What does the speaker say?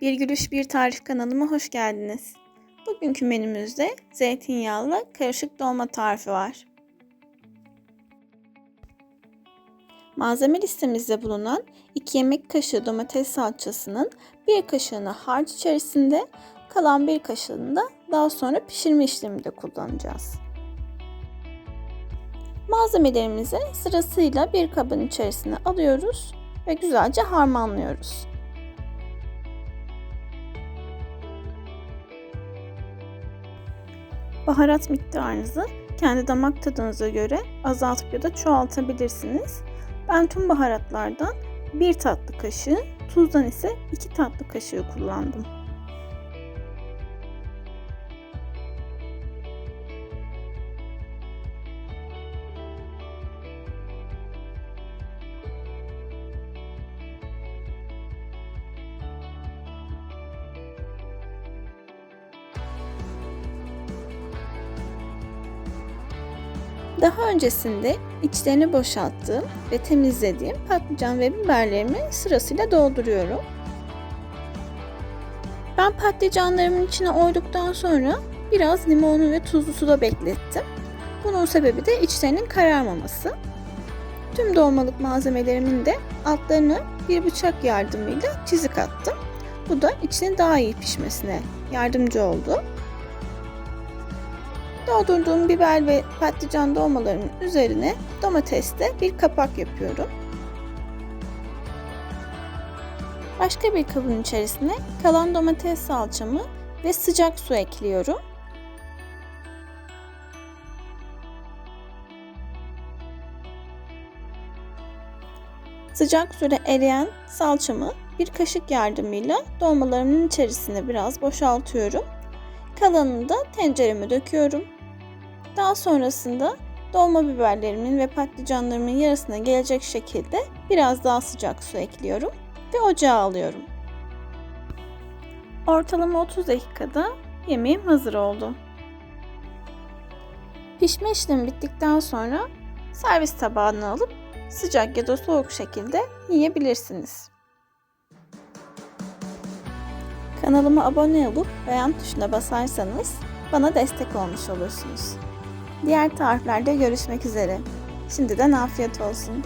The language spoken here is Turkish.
Bir Gülüş Bir Tarif kanalıma hoş geldiniz. Bugünkü menümüzde zeytinyağlı karışık dolma tarifi var. Malzeme listemizde bulunan 2 yemek kaşığı domates salçasının 1 kaşığını harç içerisinde, kalan 1 kaşığını da daha sonra pişirme işleminde kullanacağız. Malzemelerimizi sırasıyla bir kabın içerisine alıyoruz ve güzelce harmanlıyoruz. Baharat miktarınızı kendi damak tadınıza göre azaltıp ya da çoğaltabilirsiniz. Ben tüm baharatlardan 1 tatlı kaşığı, tuzdan ise 2 tatlı kaşığı kullandım. Daha öncesinde içlerini boşalttığım ve temizlediğim patlıcan ve biberlerimi sırasıyla dolduruyorum. Ben patlıcanlarımın içine oyduktan sonra biraz limonlu ve tuzlu suda beklettim. Bunun sebebi de içlerinin kararmaması. Tüm dolmalık malzemelerimin de altlarını bir bıçak yardımıyla çizik attım. Bu da içinin daha iyi pişmesine yardımcı oldu. Doldurduğum biber ve patlıcan dolmalarının üzerine domatesle bir kapak yapıyorum. Başka bir kabın içerisine kalan domates salçamı ve sıcak su ekliyorum. Sıcak suyla eriyen salçamı bir kaşık yardımıyla dolmalarımın içerisine biraz boşaltıyorum. Kalanını da tencereme döküyorum. Daha sonrasında dolma biberlerimin ve patlıcanlarımın yarısına gelecek şekilde biraz daha sıcak su ekliyorum ve ocağa alıyorum. Ortalama 30 dakikada yemeğim hazır oldu. Pişme işlemi bittikten sonra servis tabağına alıp sıcak ya da soğuk şekilde yiyebilirsiniz. Kanalıma abone olup beğen tuşuna basarsanız bana destek olmuş olursunuz. Diğer tariflerde görüşmek üzere. Şimdiden afiyet olsun.